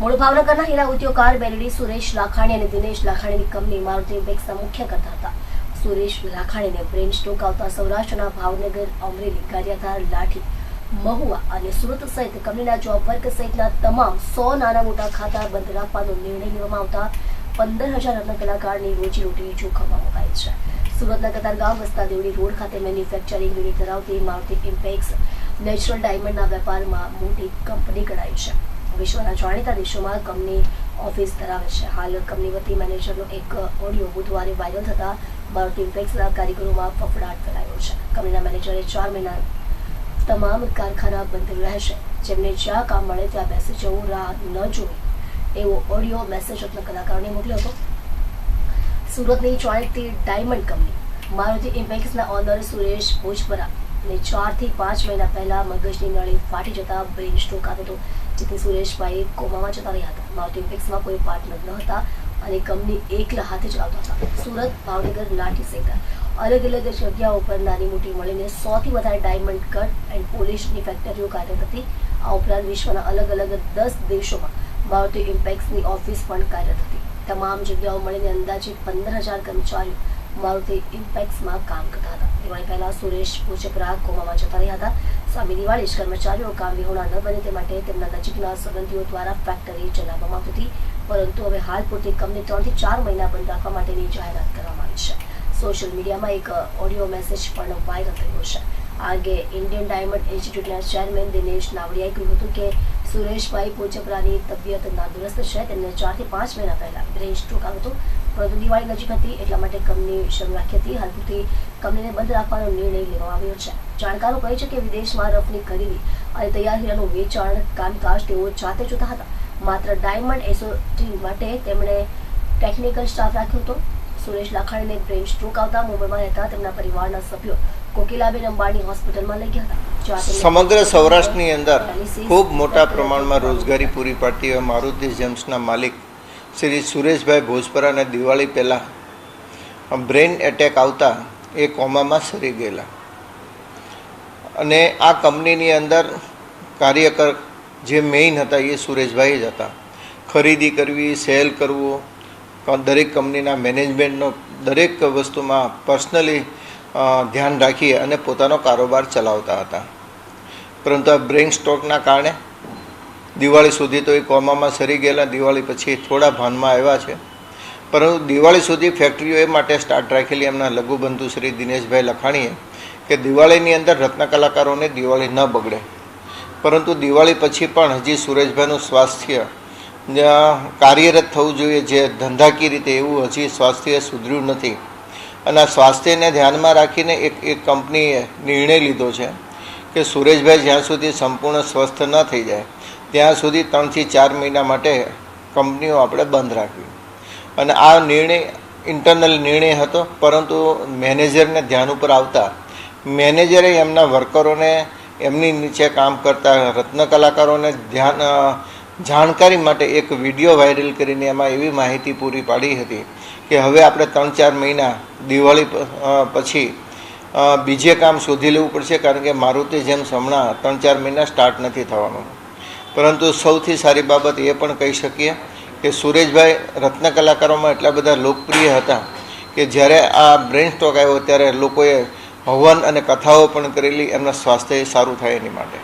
મૂળ ભાવનગરના હીરા ઉદ્યોગકાર બેલડી સુરેશ લાખાણી અને દિનેશ લાખાણીની કંપની મારુતિ ઇમ્પેક્સના મુખ્ય કરતા હતા. સુરેશ લાખાણીને બ્રેન સ્ટ્રોક આવતા સૌરાષ્ટ્રના ભાવનગર, અમરેલી, ગારિયાધાર, લાઠી, મહુવા અને સુરત સહિત કંપનીના જોબ વર્ક સહિતના તમામ સો નાના મોટા ખાતા બંધ રાખવાનો નિર્ણય લેવામાં આવતા પંદર હજાર રત્ન કલાકારની રોજીરોટી જોખમમાં મુકાઈ છે. સુરતના કતારગામ વસ્તા દેવડી રોડ ખાતે મેન્યુફેક્ચરિંગ યુનિટ ધરાવતી મારુતિ ઇમ્પેક્સ નેચરલ ડાયમંડના વેપારમાં મોટી કંપની ગણાય છે. વિશ્વના જાણીતા દેશોમાં કંપની ઓફિસ ધરાવે છે. હાલ કંપની વતી મેનેજરનો એક ઓડિયો બુધવારે વાયરલ થતા મારુતિ ઇમ્પેક્સના કારીગરોમાં ફફડાટ ફેલાયો છે. કંપનીના મેનેજરે ચાર મહિના તમામ કારખાના બંધ રહેશે. જેમને જ્યાં કામ મળે ત્યાં બેસી જવું રાહ ન જોઈ એવો ઓડિયો મેસેજ રત્ન કલાકારોને મોકલ્યો હતો. સુરતની જાણીતી ડાયમંડ કંપની, મારુતિ ઇમ્પેક્સના ઓનર સુરેશ ભોજપરા ને ચારથી પાંચ મહિના પહેલા મગજની નળી ફાટી જતા બ્રેઇન સ્ટ્રોક આવ્યો હતો, જેથી સુરેશભાઈ કોમામાં જતા રહ્યા હતા. મારુતિ ઇમ્પેક્સમાં કોઈ પાર્ટનર ન હતા અને કંપની એકલા હાથે ચલાવતા હતા. સુરત, ભાવનગર, લાઠી સેન્ટર અલગ અલગ જગ્યાઓ ઉપર નાની મોટી મળીને સૌથી વધારે ડાયમંડ કટ એન્ડ પોલિશની ફેક્ટરીઓ કાર્યરત હતી. આ ઉપરાંત વિશ્વના અલગ અલગ દસ દેશોમાં મારુતિ ઇમ્પેક્સની ઓફિસ પણ કાર્યરત હતી. તમામ જગ્યાઓ મળીને અંદાજે પંદર હજાર કર્મચારીઓ મારુતિ ઇમ્પેક્સમાં કામ કરતા હતા પહેલા સુરેશ પૂજપરા કોમામાં જતા રહ્યા હતા. સામે દિવાળી કર્મચારીઓ કામ વિહોણા ન બને તે માટે તેમના નજીકના સંબંધીઓ દ્વારા ફેક્ટરી ચલાવવામાં આવતી હતી. પરંતુ હવે હાલ પૂરતી કંપની ત્રણથી ચાર મહિના બંધ રાખવા માટેની જાહેરાત કરવામાં આવી છે. સોશિયલ મીડિયામાં એક ઓડિયો મેસેજ પણ વાયરલ થયો છે. આ અંગે ઇન્ડિયન ડાયમંડ ઇન્સ્ટિટ્યૂટના ચેરમેન દિનેશ નાવડિયાએ કહ્યું હતું કે સુરેશભાઈ પોચપરાની તબિયત નાદુરસ્ત છે. તેમને ચારથી પાંચ મહિના પહેલા બ્રેઇન સ્ટ્રોક આવ્યો હતો. પરંતુ દિવાળી નજીક હતી, એટલા માટે કંપની શરૂ રાખી હતી. હાલ પૂરતી કંપનીને બંધ રાખવાનો નિર્ણય લેવામાં આવ્યો છે. જાણકારો કહે છે કે વિદેશમાં રફની ખરીદી અને તૈયાર હીરાનું વેચાણ કામકાજ તેઓ જાતે જોતા હતા. માત્ર ડાયમંડ એસોટી માટે તેમણે ટેકનિકલ સ્ટાફ રાખ્યો હતો. સુરેશ લાખાણીને બ્રેઇન સ્ટ્રોક આવતા મુંબઈમાં રહેતા તેમના પરિવારના સભ્યો કોકિલાબેન અંબાણી હોસ્પિટલમાં લઈ ગયા હતા. સમગ્ર સૌરાષ્ટ્રની અંદર ખૂબ મોટા પ્રમાણમાં રોજગારી પૂરી પાડતી હોય મારુતિ જેમ્સના માલિક શ્રી સુરેશભાઈ ભોજપરાને દિવાળી પહેલાં બ્રેઇન એટેક આવતા એ કોમામાં સરી ગયેલા. અને આ કંપનીની અંદર કાર્યકર જે મેઇન હતા એ સુરેશભાઈ જ હતા. ખરીદી કરવી સેલ કરવું દરેક કંપનીના મેનેજમેન્ટનો દરેક વસ્તુમાં પર્સનલી ધ્યાન રાખી અને પોતાનો કારોબાર ચલાવતા હતા. પરંતુ આ બ્રેઇન સ્ટ્રોકના કારણે દિવાળી સુધી તો એ કોમામાં સરી ગયેલા, દિવાળી પછી થોડા ભાનમાં આવ્યા છે. પરંતુ દિવાળી સુધી ફેક્ટરીઓ એ માટે સ્ટાર્ટ રાખેલી એમના લઘુબંધુ શ્રી દિનેશભાઈ લખાણીએ કે દિવાળીની અંદર રત્ન કલાકારોને દિવાળી ન બગડે. પરંતુ દિવાળી પછી પણ હજી સુરેશભાઈનું સ્વાસ્થ્ય કાર્યરત થવું જોઈએ. જે ધંધાકીય રીતે એવું હજી સ્વાસ્થ્ય સુધર્યું નથી. અને આ સ્વાસ્થ્યને ધ્યાનમાં રાખીને એક એક કંપનીએ નિર્ણય લીધો છે કે સુરેશભાઈ જ્યાં સુધી સંપૂર્ણ સ્વસ્થ ન થઈ જાય, ત્યાં સુધી ત્રણથી ચાર મહિના માટે કંપનીઓ આપણે બંધ રાખવી. અને આ નિર્ણય ઇન્ટરનલ નિર્ણય હતો, પરંતુ મેનેજરને ધ્યાન ઉપર આવતા મેનેજરે એમના વર્કરોને એમની નીચે કામ કરતા રત્ન કલાકારોને ધ્યાન જાણકારી માટે એક વીડિયો વાયરલ કરીને એમાં એવી માહિતી પૂરી પાડી હતી કે હવે આપણે ત્રણ ચાર મહિના દિવાળી પછી બીજે કામ શોધી લેવું પડશે કારણ કે મારુતિ જેમ હમણાં ત્રણ ચાર મહિના સ્ટાર્ટ નથી થવાનું. પરંતુ સૌથી સારી બાબત એ પણ કહી શકીએ કે સુરેશભાઈ રત્ન કલાકારોમાં એટલા બધા લોકપ્રિય હતા કે જ્યારે આ બ્રેન સ્ટ્રોક આવ્યો ત્યારે લોકોએ હવન અને કથાઓ પણ કરેલી એમના સ્વાસ્થ્ય સારું થાય એની માટે.